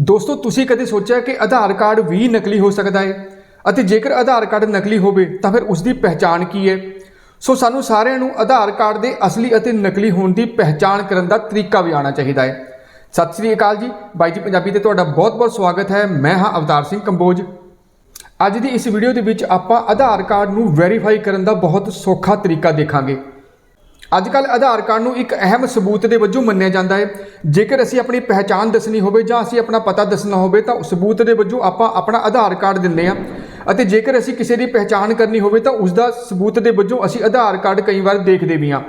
ਦੋਸਤੋ, ਤੁਸੀਂ ਕਦੇ ਸੋਚਿਆ ਕਿ ਆਧਾਰ ਕਾਰਡ ਵੀ ਨਕਲੀ ਹੋ ਸਕਦਾ ਹੈ? ਅਤੇ ਜੇਕਰ ਆਧਾਰ ਕਾਰਡ ਨਕਲੀ ਹੋਵੇ, ਤਾਂ ਫਿਰ ਉਸ ਦੀ ਪਹਿਚਾਣ ਕੀ ਹੈ? ਸੋ ਸਾਨੂੰ ਸਾਰਿਆਂ ਨੂੰ ਆਧਾਰ ਕਾਰਡ ਦੇ ਅਸਲੀ ਅਤੇ ਨਕਲੀ ਹੋਣ ਦੀ ਪਹਿਚਾਣ ਕਰਨ ਦਾ ਤਰੀਕਾ ਵੀ ਆਉਣਾ ਚਾਹੀਦਾ ਹੈ। ਸਤਿ ਸ੍ਰੀ ਅਕਾਲ ਜੀ। ਬਾਈ ਜੀ ਪੰਜਾਬੀ ਤੇ ਤੁਹਾਡਾ ਬਹੁਤ-ਬਹੁਤ ਸਵਾਗਤ ਹੈ। ਮੈਂ ਹਾਂ ਅਵਤਾਰ ਸਿੰਘ ਕੰਬੋਜ। ਅੱਜ ਦੀ ਇਸ ਵੀਡੀਓ ਦੇ ਵਿੱਚ ਆਪਾਂ ਆਧਾਰ ਕਾਰਡ ਨੂੰ ਵੈਰੀਫਾਈ ਕਰਨ ਦਾ ਬਹੁਤ ਸੌਖਾ ਤਰੀਕਾ ਦੇਖਾਂਗੇ। ਅੱਜ ਕੱਲ ਆਧਾਰ ਕਾਰਡ ਨੂੰ ਇੱਕ ਅਹਿਮ ਸਬੂਤ ਦੇ ਵਜੋਂ ਮੰਨਿਆ ਜਾਂਦਾ ਹੈ। ਜੇਕਰ ਅਸੀਂ ਆਪਣੀ ਪਹਿਚਾਣ ਦੱਸਣੀ ਹੋਵੇ ਜਾਂ ਅਸੀਂ ਆਪਣਾ ਪਤਾ ਦੱਸਣਾ ਹੋਵੇ, ਤਾਂ ਉਸ ਸਬੂਤ ਦੇ ਵਜੋਂ ਆਪਾਂ ਆਪਣਾ ਆਧਾਰ ਕਾਰਡ ਦਿੰਦੇ ਹਾਂ। ਅਤੇ ਜੇਕਰ ਅਸੀਂ ਕਿਸੇ ਦੀ ਪਹਿਚਾਣ ਕਰਨੀ ਹੋਵੇ, ਤਾਂ ਉਸ ਦਾ ਸਬੂਤ ਦੇ ਵਜੋਂ ਅਸੀਂ ਆਧਾਰ ਕਾਰਡ ਕਈ ਵਾਰ ਦੇਖਦੇ ਵੀ ਹਾਂ।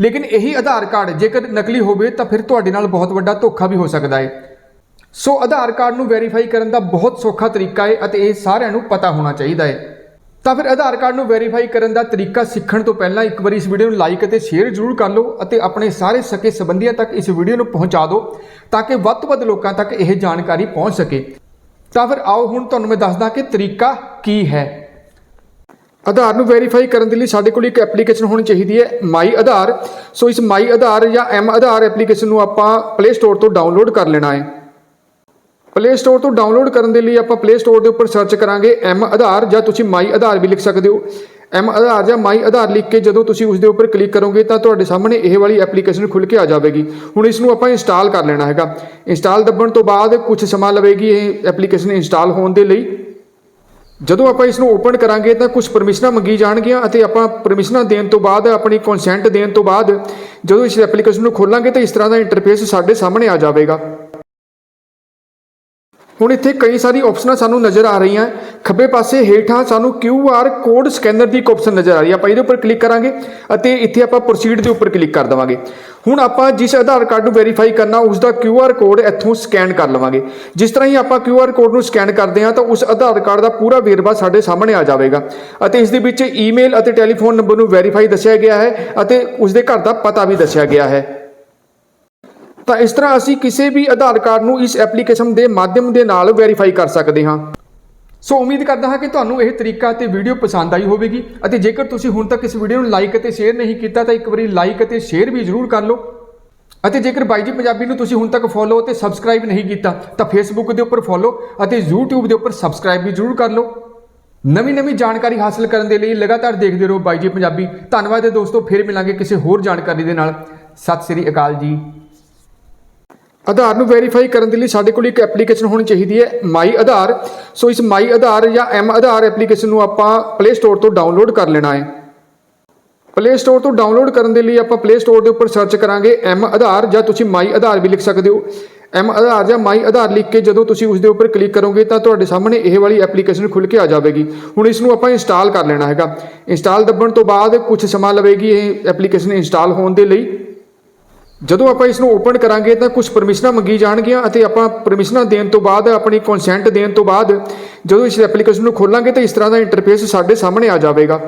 ਲੇਕਿਨ ਇਹੀ ਆਧਾਰ ਕਾਰਡ ਜੇਕਰ ਨਕਲੀ ਹੋਵੇ, ਤਾਂ ਫਿਰ ਤੁਹਾਡੇ ਨਾਲ ਬਹੁਤ ਵੱਡਾ ਧੋਖਾ ਵੀ ਹੋ ਸਕਦਾ ਹੈ। ਸੋ ਆਧਾਰ ਕਾਰਡ ਨੂੰ ਵੈਰੀਫਾਈ ਕਰਨ ਦਾ ਬਹੁਤ ਸੌਖਾ ਤਰੀਕਾ ਹੈ ਅਤੇ ਇਹ ਸਾਰਿਆਂ ਨੂੰ ਪਤਾ ਹੋਣਾ ਚਾਹੀਦਾ ਹੈ। ਤਾਂ ਫਿਰ ਆਧਾਰ ਕਾਰਡ ਨੂੰ ਵੈਰੀਫਾਈ ਕਰਨ ਦਾ ਤਰੀਕਾ ਸਿੱਖਣ ਤੋਂ ਪਹਿਲਾਂ ਇੱਕ ਵਾਰੀ ਇਸ ਵੀਡੀਓ ਨੂੰ ਲਾਈਕ ਅਤੇ ਸ਼ੇਅਰ ਜ਼ਰੂਰ ਕਰ ਲਓ ਅਤੇ ਆਪਣੇ ਸਾਰੇ ਸਕੇ ਸੰਬੰਧੀਆਂ ਤੱਕ ਇਸ ਵੀਡੀਓ ਨੂੰ ਪਹੁੰਚਾ ਦਿਓ ਤਾਂ ਕਿ ਵੱਧ ਤੋਂ ਵੱਧ ਲੋਕਾਂ ਤੱਕ ਇਹ ਜਾਣਕਾਰੀ ਪਹੁੰਚ ਸਕੇ। ਤਾਂ ਫਿਰ ਆਓ ਹੁਣ ਤੁਹਾਨੂੰ ਮੈਂ ਦੱਸਦਾ ਕਿ ਤਰੀਕਾ ਕੀ ਹੈ। ਆਧਾਰ ਨੂੰ ਵੈਰੀਫਾਈ ਕਰਨ ਦੇ ਲਈ ਸਾਡੇ ਕੋਲ ਇੱਕ ਐਪਲੀਕੇਸ਼ਨ ਹੋਣੀ ਚਾਹੀਦੀ ਹੈ ਮਾਈ ਆਧਾਰ ਸੋ ਇਸ ਮਾਈ ਆਧਾਰ ਜਾਂ ਐਮ ਆਧਾਰ ਐਪਲੀਕੇਸ਼ਨ ਨੂੰ ਆਪਾਂ ਪਲੇ ਸਟੋਰ ਤੋਂ ਡਾਊਨਲੋਡ ਕਰ ਲੈਣਾ ਹੈ। ਪਲੇ ਸਟੋਰ ਤੋਂ ਡਾਊਨਲੋਡ ਕਰਨ ਦੇ ਲਈ ਆਪਾਂ ਪਲੇ ਸਟੋਰ ਦੇ ਉੱਪਰ ਸਰਚ ਕਰਾਂਗੇ ਐਮ ਆਧਾਰ ਜਾਂ ਤੁਸੀਂ ਮਾਈ ਆਧਾਰ ਵੀ ਲਿਖ ਸਕਦੇ ਹੋ। ਐਮ ਆਧਾਰ ਜਾਂ ਮਾਈ ਆਧਾਰ ਲਿਖ ਕੇ ਜਦੋਂ ਤੁਸੀਂ ਉਸ ਦੇ ਉੱਪਰ ਕਲਿੱਕ ਕਰੋਗੇ ਤਾਂ ਤੁਹਾਡੇ ਸਾਹਮਣੇ ਇਹ ਵਾਲੀ ਐਪਲੀਕੇਸ਼ਨ ਖੁੱਲ ਕੇ ਆ ਜਾਵੇਗੀ। ਹੁਣ ਇਸ ਨੂੰ ਆਪਾਂ ਇੰਸਟਾਲ ਕਰ ਲੈਣਾ ਹੈਗਾ। ਇੰਸਟਾਲ ਦੱਬਣ ਤੋਂ ਬਾਅਦ ਕੁਝ ਸਮਾਂ ਲਵੇਗੀ ਇਹ ਐਪਲੀਕੇਸ਼ਨ ਇੰਸਟਾਲ ਹੋਣ ਦੇ ਲਈ। ਜਦੋਂ ਆਪਾਂ ਇਸ ਨੂੰ ਓਪਨ ਕਰਾਂਗੇ ਤਾਂ ਕੁਝ ਪਰਮਿਸ਼ਨਾਂ ਮੰਗੀ ਜਾਣਗੀਆਂ ਅਤੇ ਆਪਾਂ ਪਰਮਿਸ਼ਨਾਂ ਦੇਣ ਤੋਂ ਬਾਅਦ, ਆਪਣੀ ਕੰਸੈਂਟ ਦੇਣ ਤੋਂ ਬਾਅਦ ਜਦੋਂ ਇਸ ਐਪਲੀਕੇਸ਼ਨ ਨੂੰ ਖੋਲਾਂਗੇ ਤਾਂ ਇਸ ਤਰ੍ਹਾਂ ਦਾ ਇੰਟਰਫੇਸ ਸਾਡੇ ਸਾਹਮਣੇ ਆ ਜਾਵੇਗਾ। ਹੁਣ ਇੱਥੇ ਕਈ ਸਾਰੀ ਆਪਸ਼ਨਾਂ ਸਾਨੂੰ ਨਜ਼ਰ ਆ ਰਹੀਆਂ। ਖੱਬੇ ਪਾਸੇ ਹੇਠਾਂ ਸਾਨੂੰ ਕਿਊ ਆਰ ਕੋਡ ਸਕੈਨਰ ਦੀ ਇੱਕ ਆਪਸ਼ਨ ਨਜ਼ਰ ਆ ਰਹੀ ਹੈ। ਆਪਾਂ ਇਹਦੇ ਉੱਪਰ ਕਲਿੱਕ ਕਰਾਂਗੇ ਅਤੇ ਇੱਥੇ ਆਪਾਂ ਪ੍ਰੋਸੀਡ ਦੇ ਉੱਪਰ ਕਲਿੱਕ ਕਰ ਦੇਵਾਂਗੇ। ਹੁਣ ਆਪਾਂ ਜਿਸ ਆਧਾਰ ਕਾਰਡ ਨੂੰ ਵੈਰੀਫਾਈ ਕਰਨਾ, ਉਸ ਦਾ ਆਰ ਕੋਡ ਇੱਥੋਂ ਸਕੈਨ ਕਰ ਲਵਾਂਗੇ। ਜਿਸ ਤਰ੍ਹਾਂ ਹੀ ਆਪਾਂ ਕਿਊ ਆਰ ਕੋਡ ਨੂੰ ਸਕੈਨ ਕਰਦੇ ਹਾਂ, ਤਾਂ ਉਸ ਆਧਾਰ ਕਾਰਡ ਦਾ ਪੂਰਾ ਵੇਰਵਾ ਸਾਡੇ ਸਾਹਮਣੇ ਆ ਜਾਵੇਗਾ। ਅਤੇ ਇਸ ਦੇ ਵਿੱਚ ਈਮੇਲ ਅਤੇ ਟੈਲੀਫੋਨ ਨੰਬਰ ਨੂੰ ਵੈਰੀਫਾਈ ਦੱਸਿਆ ਗਿਆ ਹੈ ਅਤੇ ਉਸ ਦੇ ਘਰ ਦਾ ਪਤਾ ਵੀ ਦੱਸਿਆ ਗਿਆ ਹੈ। ਤਾਂ ਇਸ ਤਰ੍ਹਾਂ ਅਸੀਂ ਕਿਸੇ ਵੀ ਆਧਾਰ ਕਾਰਡ ਨੂੰ ਇਸ ਐਪਲੀਕੇਸ਼ਨ ਦੇ ਮਾਧਿਅਮ ਦੇ ਨਾਲ ਵੈਰੀਫਾਈ ਕਰ ਸਕਦੇ ਹਾਂ। ਸੋ ਉਮੀਦ ਕਰਦਾ ਹਾਂ ਕਿ ਤੁਹਾਨੂੰ ਇਹ ਤਰੀਕਾ ਤੇ ਵੀਡੀਓ ਪਸੰਦ ਆਈ ਹੋਵੇਗੀ ਅਤੇ ਜੇਕਰ ਤੁਸੀਂ ਹੁਣ ਤੱਕ ਇਸ ਵੀਡੀਓ ਨੂੰ ਲਾਈਕ ਅਤੇ ਸ਼ੇਅਰ ਨਹੀਂ ਕੀਤਾ ਤਾਂ ਇੱਕ ਵਾਰੀ ਲਾਈਕ ਅਤੇ ਸ਼ੇਅਰ ਵੀ ਜ਼ਰੂਰ ਕਰ ਲਓ। ਅਤੇ ਜੇਕਰ ਬਾਈ ਜੀ ਪੰਜਾਬੀ ਨੂੰ ਤੁਸੀਂ ਹੁਣ ਤੱਕ ਫੋਲੋ ਅਤੇ ਸਬਸਕ੍ਰਾਈਬ ਨਹੀਂ ਕੀਤਾ ਤਾਂ ਫੇਸਬੁੱਕ ਦੇ ਉੱਪਰ ਫੋਲੋ ਅਤੇ YouTube ਦੇ ਉੱਪਰ ਸਬਸਕ੍ਰਾਈਬ ਵੀ ਜ਼ਰੂਰ ਕਰ ਲਓ। ਨਵੀਂ ਨਵੀਂ ਜਾਣਕਾਰੀ ਹਾਸਲ ਕਰਨ ਦੇ ਲਈ ਲਗਾਤਾਰ ਦੇਖਦੇ ਰਹੋ ਬਾਈ ਜੀ ਪੰਜਾਬੀ। ਧੰਨਵਾਦ ਹੈ ਦੋਸਤੋ, ਫਿਰ ਮਿਲਾਂਗੇ ਕਿਸੇ ਹੋਰ ਜਾਣਕਾਰੀ ਦੇ ਨਾਲ। ਸਤਿ ਸ੍ਰੀ ਅਕਾਲ ਜੀ। ਆਧਾਰ ਨੂੰ ਵੈਰੀਫਾਈ ਕਰਨ ਦੇ ਲਈ ਸਾਡੇ ਕੋਲ ਇੱਕ ਐਪਲੀਕੇਸ਼ਨ ਹੋਣੀ ਚਾਹੀਦੀ ਹੈ ਮਾਈ ਆਧਾਰ ਸੋ ਇਸ ਮਾਈ ਆਧਾਰ ਜਾਂ ਐਮ ਆਧਾਰ ਐਪਲੀਕੇਸ਼ਨ ਨੂੰ ਆਪਾਂ ਪਲੇ ਸਟੋਰ ਤੋਂ ਡਾਊਨਲੋਡ ਕਰ ਲੈਣਾ ਹੈ। ਪਲੇ ਸਟੋਰ ਤੋਂ ਡਾਊਨਲੋਡ ਕਰਨ ਦੇ ਲਈ ਆਪਾਂ ਪਲੇ ਸਟੋਰ ਦੇ ਉੱਪਰ ਸਰਚ ਕਰਾਂਗੇ ਐਮ ਆਧਾਰ ਜਾਂ ਤੁਸੀਂ ਮਾਈ ਆਧਾਰ ਵੀ ਲਿਖ ਸਕਦੇ ਹੋ। ਐਮ ਆਧਾਰ ਜਾਂ ਮਾਈ ਆਧਾਰ ਲਿਖ ਕੇ ਜਦੋਂ ਤੁਸੀਂ ਉਸ ਦੇ ਉੱਪਰ ਕਲਿੱਕ ਕਰੋਗੇ ਤਾਂ ਤੁਹਾਡੇ ਸਾਹਮਣੇ ਇਹ ਵਾਲੀ ਐਪਲੀਕੇਸ਼ਨ ਖੁੱਲ ਕੇ ਆ ਜਾਵੇਗੀ। ਹੁਣ ਇਸ ਨੂੰ ਆਪਾਂ ਇੰਸਟਾਲ ਕਰ ਲੈਣਾ ਹੈਗਾ। ਇੰਸਟਾਲ ਦੱਬਣ ਤੋਂ ਬਾਅਦ ਕੁਝ ਸਮਾਂ ਲਵੇਗੀ ਇਹ ਐਪਲੀਕੇਸ਼ਨ ਇੰਸਟਾਲ ਹੋਣ ਦੇ ਲਈ। ਜਦੋਂ ਆਪਾਂ ਇਸ ਨੂੰ ਓਪਨ ਕਰਾਂਗੇ ਤਾਂ ਕੁਝ ਪਰਮਿਸ਼ਨਾਂ ਮੰਗੀ ਜਾਣਗੀਆਂ ਅਤੇ ਆਪਾਂ ਪਰਮਿਸ਼ਨਾਂ ਦੇਣ ਤੋਂ ਬਾਅਦ, ਆਪਣੀ ਕੰਸੈਂਟ ਦੇਣ ਤੋਂ ਬਾਅਦ ਜਦੋਂ ਇਸ ਐਪਲੀਕੇਸ਼ਨ ਨੂੰ ਖੋਲਾਂਗੇ ਤਾਂ ਇਸ ਤਰ੍ਹਾਂ ਦਾ ਇੰਟਰਫੇਸ ਸਾਡੇ ਸਾਹਮਣੇ ਆ ਜਾਵੇਗਾ।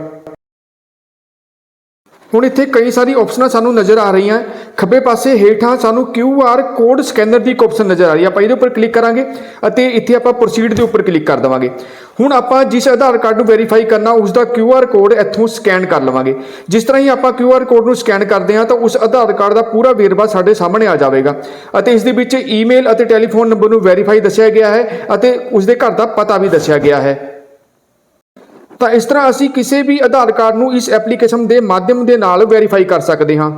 ਹੁਣ ਇੱਥੇ ਕਈ ਸਾਰੀ ਆਪਸ਼ਨਾਂ ਸਾਨੂੰ ਨਜ਼ਰ ਆ ਰਹੀਆਂ। ਖੱਬੇ ਪਾਸੇ ਹੇਠਾਂ ਸਾਨੂੰ ਕਿਊ ਆਰ ਕੋਡ ਸਕੈਨਰ ਦੀ ਇੱਕ ਆਪਸ਼ਨ ਨਜ਼ਰ ਆ ਰਹੀ ਹੈ। ਆਪਾਂ ਇਹਦੇ ਉੱਪਰ ਕਲਿੱਕ ਕਰਾਂਗੇ ਅਤੇ ਇੱਥੇ ਆਪਾਂ ਪ੍ਰੋਸੀਡ ਦੇ ਉੱਪਰ ਕਲਿੱਕ ਕਰ ਦੇਵਾਂਗੇ। ਹੁਣ ਆਪਾਂ ਜਿਸ ਆਧਾਰ ਕਾਰਡ ਨੂੰ ਵੈਰੀਫਾਈ ਕਰਨਾ, ਉਸ ਦਾ ਆਰ ਕੋਡ ਇੱਥੋਂ ਸਕੈਨ ਕਰ ਲਵਾਂਗੇ। ਜਿਸ ਤਰ੍ਹਾਂ ਹੀ ਆਪਾਂ ਕਿਊ ਆਰ ਕੋਡ ਨੂੰ ਸਕੈਨ ਕਰਦੇ ਹਾਂ, ਤਾਂ ਉਸ ਆਧਾਰ ਕਾਰਡ ਦਾ ਪੂਰਾ ਵੇਰਵਾ ਸਾਡੇ ਸਾਹਮਣੇ ਆ ਜਾਵੇਗਾ। ਅਤੇ ਇਸ ਦੇ ਵਿੱਚ ਈਮੇਲ ਅਤੇ ਟੈਲੀਫੋਨ ਨੰਬਰ ਨੂੰ ਵੈਰੀਫਾਈ ਦੱਸਿਆ ਗਿਆ ਹੈ ਅਤੇ ਉਸ ਦੇ ਘਰ ਦਾ ਪਤਾ ਵੀ ਦੱਸਿਆ ਗਿਆ ਹੈ। ਤਾਂ ਇਸ ਤਰ੍ਹਾਂ ਅਸੀਂ ਕਿਸੇ ਵੀ ਆਧਾਰ ਕਾਰਡ ਨੂੰ ਇਸ ਐਪਲੀਕੇਸ਼ਨ ਦੇ ਮਾਧਿਅਮ ਦੇ ਨਾਲ ਵੈਰੀਫਾਈ ਕਰ ਸਕਦੇ ਹਾਂ।